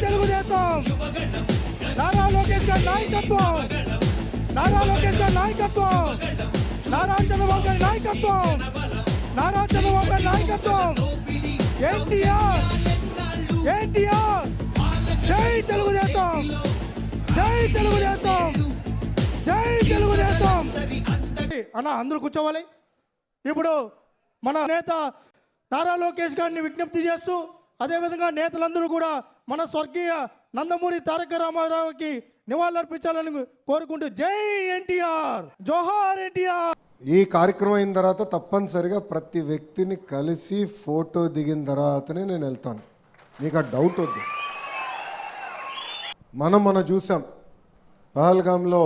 తెలుగుదేశం. నారా లోకేష్ గారి నాయకత్వం. నారా లోకేష్ గారి నాయకత్వం. నారా చంద్రబాబు గారి నాయకత్వం. నారా చంద్రబాబు గారి నాయకత్వం. ఎన్టీఆర్. ఎన్టీఆర్. జై తెలుగుదేశం. జై తెలుగుదేశం. జై తెలుగుదేశం. అన్న అందరూ కూర్చోవాలి. ఇప్పుడు మన నేత నారా లోకేష్ గారిని విజ్ఞప్తి చేస్తూ అదేవిధంగా నేతలందరూ కూడా మన స్వర్గీయ నందమూరి తారక రామారావుకి నివాళులర్పించాలని కోరుకుంటూ జై ఎన్టీఆర్ జోహార్ ఎన్టీఆర్. ఈ కార్యక్రమం అయిన తర్వాత తప్పనిసరిగా ప్రతి వ్యక్తిని కలిసి ఫోటో దిగిన తర్వాతనే నేను వెళ్తాను. మీకు ఆ డౌట్ వద్దు. మనం మనం చూసాం పహల్గాంలో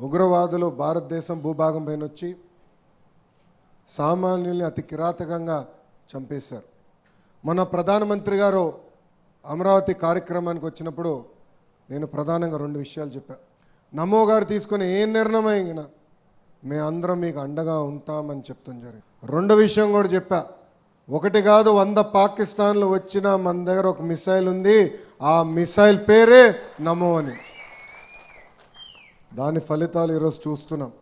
ఉగ్రవాదులు భారతదేశం భూభాగం పైన వచ్చి సామాన్యుల్ని అతి కిరాతకంగా చంపేశారు. మన ప్రధానమంత్రి గారు అమరావతి కార్యక్రమానికి వచ్చినప్పుడు నేను ప్రధానంగా రెండు విషయాలు చెప్పా. నమో గారు తీసుకుని ఏ నిర్ణయం అయినా మేము అందరం మీకు అండగా ఉంటామని చెప్తాం జరిగింది రెండో విషయం కూడా చెప్పా. ఒకటి కాదు వంద పాకిస్తాన్లు వచ్చిన మన దగ్గర ఒక మిసైల్ ఉంది. ఆ మిసైల్ పేరే నమో అని. దాని ఫలితాలు ఈరోజు చూస్తున్నాం.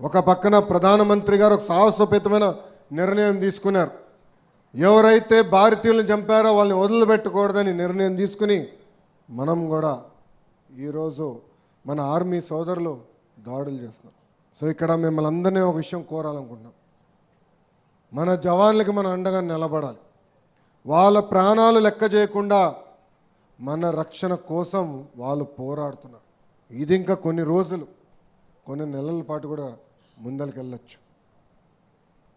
ఒక పక్కన ప్రధానమంత్రి గారు ఒక సాహసోపేతమైన నిర్ణయం తీసుకున్నారు. ఎవరైతే భారతీయులను చంపారో వాళ్ళని వదిలిపెట్టకూడదని నిర్ణయం తీసుకుని మనం కూడా ఈరోజు మన ఆర్మీ సోదరులు దాడులు చేస్తున్నాం. సో ఇక్కడ మిమ్మల్ని అందరినీ ఒక విషయం కోరాలనుకుంటున్నాం. మన జవాన్లకి మనం అండగా నిలబడాలి. వాళ్ళ ప్రాణాలు లెక్క చేయకుండా మన రక్షణ కోసం వాళ్ళు పోరాడుతున్నారు. ఇది ఇంకా కొన్ని రోజులు కొన్ని నెలల పాటు కూడా ముందరికి వెళ్ళచ్చు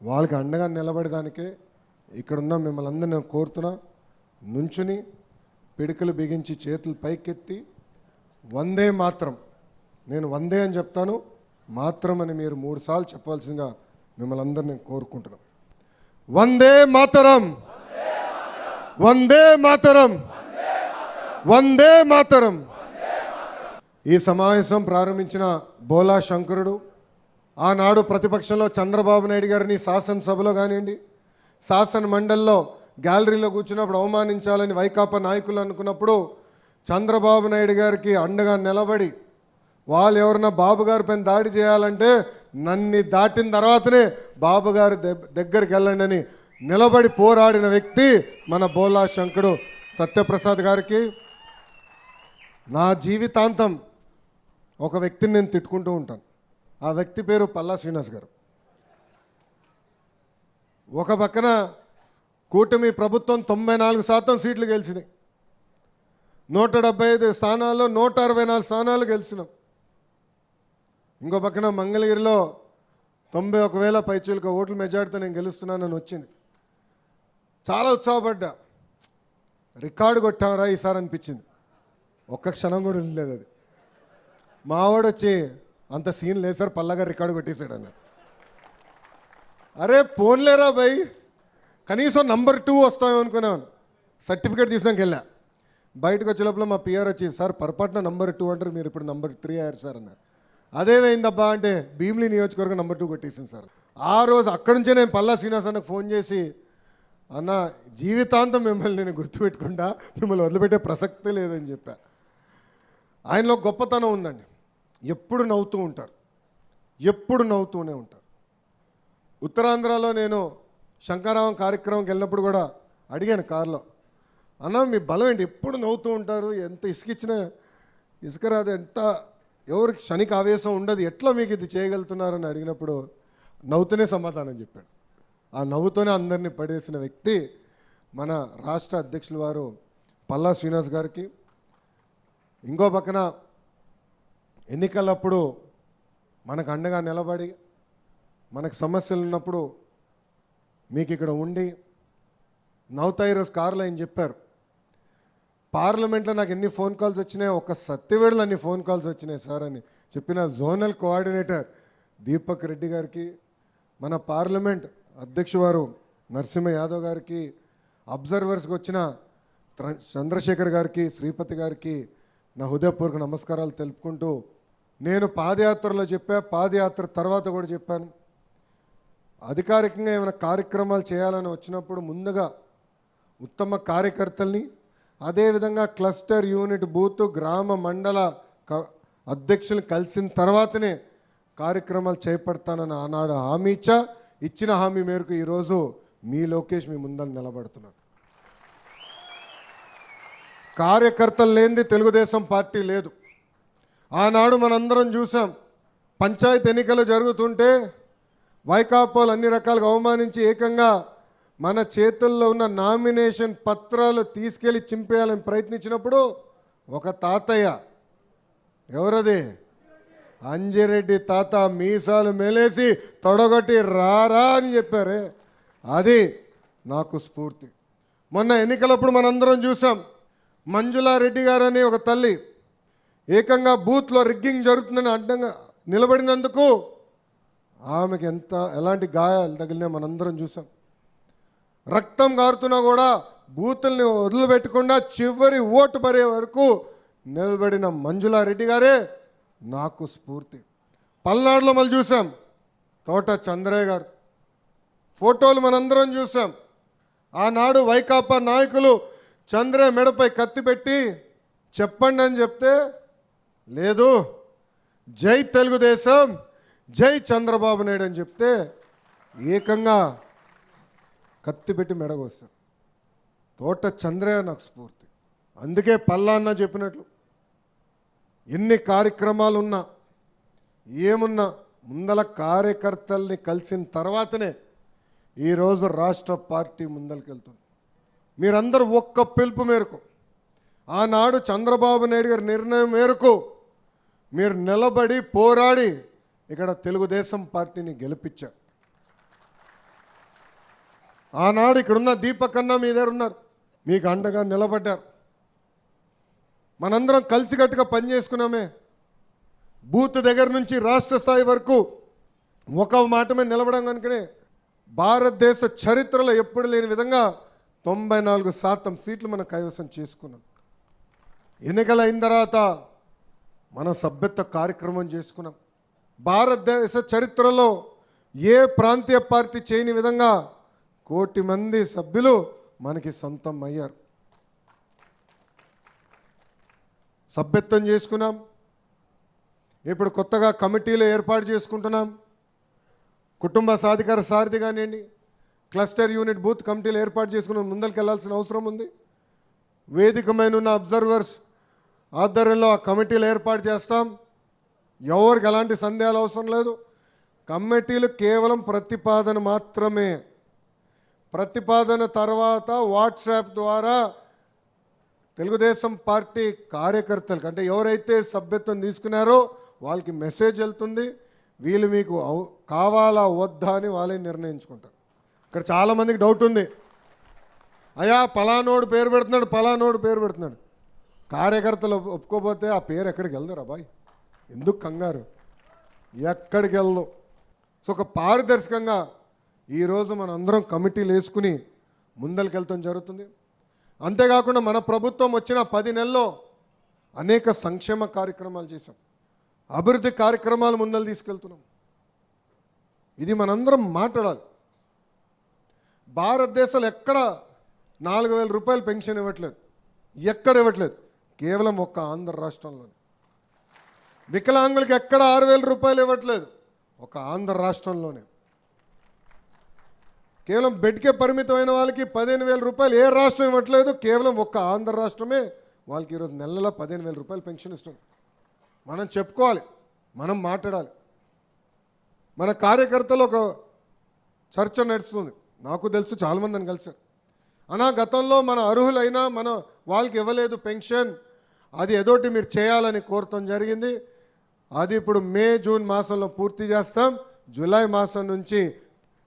వాళ్ళకి అండగా నిలబడడానికే ఇక్కడున్న మిమ్మల్ని అందరినీ కోరుతున్నా. నుంచుని పిడికలు బిగించి చేతులు పైకెత్తి వందే మాత్రం. నేను వందే అని చెప్తాను. మాత్రం అని మీరు మూడుసార్లు చెప్పవలసిందిగా మిమ్మల్ని అందరినీ కోరుకుంటున్నాం. వందే మాతరం. వందే మాతరం. వందే మాతరం. ఈ సమావేశం ప్రారంభించిన బోలా శంకరుడు ఆనాడు ప్రతిపక్షంలో చంద్రబాబు నాయుడు గారిని శాసనసభలో కానివ్వండి శాసన మండలిలో గ్యాలరీలో కూర్చున్నప్పుడు అవమానించాలని వైకాపా నాయకులు అనుకున్నప్పుడు చంద్రబాబు నాయుడు గారికి అండగా నిలబడి వాళ్ళు ఎవరన్నా బాబు గారి పైన దాడి చేయాలంటే నన్ని దాటిన తర్వాతనే బాబు గారి దెబ్- దగ్గరికి వెళ్ళండి అని నిలబడి పోరాడిన వ్యక్తి మన బోలా శంకరుడు సత్యప్రసాద్ గారికి. నా జీవితాంతం ఒక వ్యక్తిని నేను తిట్టుకుంటూ ఉంటాను. ఆ వ్యక్తి పేరు పల్లా శ్రీనివాస్ గారు. ఒక పక్కన కూటమి ప్రభుత్వం తొంభై నాలుగు శాతం సీట్లు గెలిచినాయి. నూట డెబ్బై ఐదు స్థానాల్లో నూట అరవై నాలుగు స్థానాలు గెలిచినాం. ఇంకో పక్కన మంగళగిరిలో తొంభై ఒక వేల పైచీలకు ఓట్ల మెజార్టీతో నేను గెలుస్తున్నానని వచ్చింది. చాలా ఉత్సాహపడ్డా. రికార్డు కొట్టామరా ఈసారి అనిపించింది. ఒక్క క్షణం కూడా లేదు అది. మావాడు వచ్చి అంత సీన్ లేదు సార్ పల్లగా రికార్డు కొట్టేశాడు అన్నాడు. అరే పోన్లేరా భయ్ కనీసం నంబర్ టూ వస్తాం అనుకున్నాను. సర్టిఫికేట్ తీసుకున్నాక వెళ్ళా. బయటకు వచ్చే లోపల మా పిఆర్ వచ్చి సార్ పొరపాటున నంబర్ టూ అంటారు మీరు ఇప్పుడు నంబర్ త్రీ అయ్యారు సార్ అన్నారు. అదేమైందబ్బా అంటే భీమిలి నియోజకవర్గం నంబర్ టూ కొట్టేసింది సార్. ఆ రోజు అక్కడి నుంచే నేను పల్లా శ్రీనివాస్ అన్నకు ఫోన్ చేసి అన్న జీవితాంతం మిమ్మల్ని నేను గుర్తుపెట్టుకుంటా మిమ్మల్ని వదిలిపెట్టే ప్రసక్తే లేదని చెప్పా. ఆయనలో గొప్పతనం ఉందండి. ఎప్పుడు నవ్వుతూ ఉంటారు. ఎప్పుడు నవ్వుతూనే ఉంటారు. ఉత్తరాంధ్రలో నేను శంకరావం కార్యక్రమంకి వెళ్ళినప్పుడు కూడా అడిగాను కారులో. అన్న మీ బలం ఏంటి? ఎప్పుడు నవ్వుతూ ఉంటారు? ఎంత ఇసుకిచ్చినా ఇసుక రాదు. ఎంత ఎవరికి క్షణిక ఆవేశం ఉండదు? ఎట్లా మీకు ఇది చేయగలుగుతున్నారని అడిగినప్పుడు నవ్వుతూనే సమాధానం చెప్పాడు. ఆ నవ్వుతోనే అందరినీ పడేసిన వ్యక్తి మన రాష్ట్ర అధ్యక్షుల వారు పల్లా శ్రీనివాస్ గారికి. ఇంకో పక్కన ఎన్నికలప్పుడు మనకు అండగా నిలబడి మనకు సమస్యలు ఉన్నప్పుడు మీకు ఇక్కడ ఉండి నవ్వుతా కార్లు కారులో ఆయన చెప్పారు. పార్లమెంట్లో నాకు ఎన్ని ఫోన్ కాల్స్ వచ్చినాయి ఒక సత్యవేడులు అన్ని ఫోన్ కాల్స్ వచ్చినాయి సార్ అని చెప్పిన జోనల్ కోఆర్డినేటర్ దీపక్ రెడ్డి గారికి మన పార్లమెంట్ అధ్యక్ష వారు నరసింహ యాదవ్ గారికి అబ్జర్వర్స్కి వచ్చిన త్ర- చంద్రశేఖర్ గారికి శ్రీపతి గారికి నా హృదయపూర్వక నమస్కారాలు తెలుపుకుంటూ నేను పాదయాత్రలో చెప్పా పాదయాత్ర తర్వాత కూడా చెప్పాను. అధికారికంగా ఏమైనా కార్యక్రమాలు చేయాలని వచ్చినప్పుడు ముందుగా ఉత్తమ కార్యకర్తల్ని అదేవిధంగా క్లస్టర్ యూనిట్ బూత్ గ్రామ మండల క- అధ్యక్షులు కలిసిన తర్వాతనే కార్యక్రమాలు చేపడతానని ఆనాడు హామీ ఇచ్చా. ఇచ్చిన హామీ మేరకు ఈరోజు మీ లోకేష్ మీ ముందర నిలబడుతున్నారు కార్యకర్తలు లేనిది తెలుగుదేశం పార్టీ లేదు. ఆనాడు మనందరం చూసాం పంచాయతీ ఎన్నికలు జరుగుతుంటే వైకాపాలు అన్ని రకాలుగా అవమానించి ఏకంగా మన చేతుల్లో ఉన్న నామినేషన్ పత్రాలు తీసుకెళ్ళి చింపేయాలని ప్రయత్నించినప్పుడు ఒక తాతయ్య ఎవరది? అంజిరెడ్డి తాత మీసాలు మేలేసి తొడగొట్టి రారా అని చెప్పారే. అది నాకు స్ఫూర్తి. మొన్న ఎన్నికలప్పుడు మనందరం చూసాం మంజులారెడ్డి గారని ఒక తల్లి ఏకంగా బూత్లో రిగ్గింగ్ జరుగుతుందని అడ్డంగా నిలబడినందుకు ఆమెకి ఎంత ఎలాంటి గాయాలు తగిలినా మనందరం చూసాం. రక్తం గారుతున్నా కూడా బూతుల్ని వదిలిపెట్టకుండా చివరి ఓటు పడే వరకు నిలబడిన మంజులారెడ్డి గారే నాకు స్ఫూర్తి. పల్నాడులో మళ్ళీ చూసాం తోట చంద్రయ్య గారు. ఫోటోలు మనందరం చూసాం. ఆనాడు వైకాపా నాయకులు చంద్రయ్య మెడపై కత్తి పెట్టి చెప్పండి అని చెప్తే లేదు. జై తెలుగుదేశం జై చంద్రబాబు నాయుడు అని చెప్తే ఏకంగా కత్తి పెట్టి మెడగొస్తారు. తోట చంద్రయ్య నాకు స్ఫూర్తి. అందుకే పల్లాన్న చెప్పినట్లు ఎన్ని కార్యక్రమాలు ఉన్నా ఏమున్నా ముందల కార్యకర్తల్ని కలిసిన తర్వాతనే ఈరోజు రాష్ట్ర పార్టీ ముందలకెళ్తుంది మీరందరూ ఒక్క పిలుపు మేరకు ఆనాడు చంద్రబాబు నాయుడు గారి నిర్ణయం మేరకు మీరు నిలబడి పోరాడి ఇక్కడ తెలుగుదేశం పార్టీని గెలిపించారు. ఆనాడు ఇక్కడున్న దీపకన్నా మీ దగ్గర ఉన్నారు. మీకు అండగా నిలబడ్డారు. మనందరం కలిసికట్టుగా పనిచేసుకున్నామే బూత్ దగ్గర నుంచి రాష్ట్ర స్థాయి వరకు ఒక మాటమే నిలబడం కనుకనే భారతదేశ చరిత్రలో ఎప్పుడు లేని విధంగా తొంభై నాలుగు శాతం సీట్లు మనం కైవసం చేసుకున్నాం. ఎన్నికలు అయిన తర్వాత మన సభ్యత్వ కార్యక్రమం చేసుకున్నాం. భారతదేశ చరిత్రలో ఏ ప్రాంతీయ పార్టీ చేయని విధంగా కోటి మంది సభ్యులు మనకి సొంతం అయ్యారు. సభ్యత్వం చేసుకున్నాం. ఇప్పుడు కొత్తగా కమిటీలు ఏర్పాటు చేసుకుంటున్నాం. కుటుంబ సాధికార సారథి కానివ్వండి క్లస్టర్ యూనిట్ బూత్ కమిటీలు ఏర్పాటు చేసుకుని ముందరికి వెళ్ళాల్సిన అవసరం ఉంది. వేదికమైన ఉన్న అబ్జర్వర్స్ ఆధ్వర్యంలో ఆ కమిటీలు ఏర్పాటు చేస్తాం. ఎవరికి ఎలాంటి సందేహాలు అవసరం లేదు. కమిటీలు కేవలం ప్రతిపాదన మాత్రమే. ప్రతిపాదన తర్వాత వాట్సాప్ ద్వారా తెలుగుదేశం పార్టీ కార్యకర్తలకు అంటే ఎవరైతే సభ్యత్వం తీసుకున్నారో వాళ్ళకి మెసేజ్ వెళ్తుంది. వీళ్ళు మీకు కావాలా వద్దా అని వాళ్ళే నిర్ణయించుకుంటారు. ఇక్కడ చాలామందికి డౌట్ ఉంది. అయ్యా పలానోడు పేరు పెడుతున్నాడు పలానోడు పేరు పెడుతున్నాడు. కార్యకర్తలు ఒప్పుకోపోతే ఆ పేరు ఎక్కడికి వెళ్దారు అబ్బాయి? ఎందుకు కంగారు? ఎక్కడికి వెళ్ళదు సో ఒక పారదర్శకంగా ఈరోజు మన అందరం కమిటీలు వేసుకుని ముందరికెళ్తాం జరుగుతుంది. అంతేకాకుండా మన ప్రభుత్వం వచ్చిన పది నెలల్లో అనేక సంక్షేమ కార్యక్రమాలు చేశాం. అభివృద్ధి కార్యక్రమాలు ముందలు తీసుకెళ్తున్నాం. ఇది మనందరం మాట్లాడాలి. భారతదేశంలో ఎక్కడ నాలుగు వేల రూపాయలు పెన్షన్ ఇవ్వట్లేదు? ఎక్కడ ఇవ్వట్లేదు? కేవలం ఒక్క ఆంధ్ర రాష్ట్రంలోనే. వికలాంగులకు ఎక్కడ ఆరు వేల రూపాయలు ఇవ్వట్లేదు. ఒక ఆంధ్ర రాష్ట్రంలోనే. కేవలం బెడ్కే పరిమితమైన వాళ్ళకి పదిహేను వేల రూపాయలు ఏ రాష్ట్రం ఇవ్వట్లేదు. కేవలం ఒక్క ఆంధ్ర రాష్ట్రమే వాళ్ళకి ఈరోజు నెలల పదిహేను వేల రూపాయలు పెన్షన్ ఇస్తుంది. మనం చెప్పుకోవాలి మనం మాట్లాడాలి. మన కార్యకర్తలు ఒక చర్చ నడుస్తుంది. నాకు తెలుసు చాలామందిని కలిసారు అనా గతంలో మన అర్హులైనా మన వాళ్ళకి ఇవ్వలేదు పెన్షన్. అది ఏదోటి మీరు చేయాలని కోరటం జరిగింది. అది ఇప్పుడు మే జూన్ మాసంలో పూర్తి చేస్తాం. జూలై మాసం నుంచి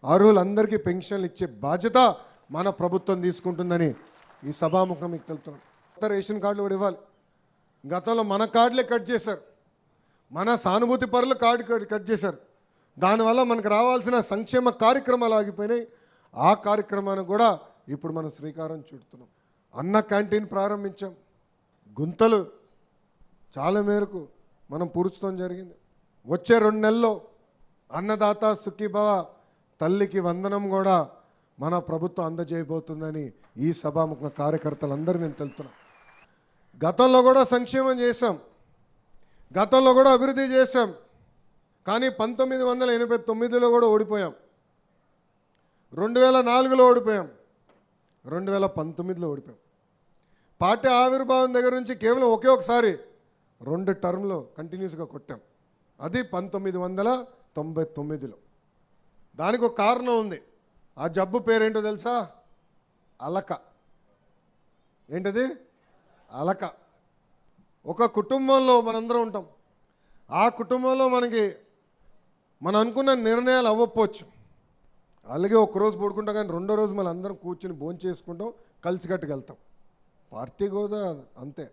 అర్హులందరికీ పెన్షన్లు ఇచ్చే బాధ్యత మన ప్రభుత్వం తీసుకుంటుందని ఈ సభాముఖం మీకు తెలుపుతున్నాం. కొత్త రేషన్ కార్డులు కూడా ఇవ్వాలి. గతంలో మన కార్డులే కట్ చేశారు. మన సానుభూతి పరులు కార్డు కట్- కట్ చేశారు. దానివల్ల మనకు రావాల్సిన సంక్షేమ కార్యక్రమాలు ఆగిపోయినాయి. ఆ కార్యక్రమానికి కూడా ఇప్పుడు మనం శ్రీకారం చుడుతున్నాం. అన్న క్యాంటీన్ ప్రారంభించాం. గుంతలు చాలా మేరకు మనం పూడ్చడం జరిగింది. వచ్చే రెండు నెలల్లో అన్నదాత సుఖీభవ తల్లికి వందనం కూడా మన ప్రభుత్వం అందజేయబోతుందని ఈ సభాముఖ కార్యకర్తలందరూ నేను తెలుపుతున్నాను గతంలో కూడా సంక్షేమం చేశాం. గతంలో కూడా అభివృద్ధి చేశాం. కానీ పంతొమ్మిది వందల ఎనభై తొమ్మిదిలో కూడా ఓడిపోయాం. రెండు వేల నాలుగులో ఓడిపోయాం. రెండు వేల పంతొమ్మిదిలో ఓడిపోయాం. పార్టీ ఆవిర్భావం దగ్గర నుంచి కేవలం ఒకే ఒకసారి రెండు టర్మ్లో కంటిన్యూస్గా కొట్టాం. అది పంతొమ్మిది వందల తొంభై తొమ్మిదిలో. దానికి ఒక కారణం ఉంది. ఆ జబ్బు పేరేంటో తెలుసా? అలక. ఏంటది? అలక. ఒక కుటుంబంలో మనందరం ఉంటాం. ఆ కుటుంబంలో మనకి మనం అనుకున్న నిర్ణయాలు అవ్వకపోవచ్చు. అలాగే ఒక రోజు పడుకుంటాం కానీ రెండో రోజు మనం అందరం కూర్చుని భోంచేసుకుంటాం కలిసికట్టుకు వెళ్తాం పార్టీ కూడా అంతే.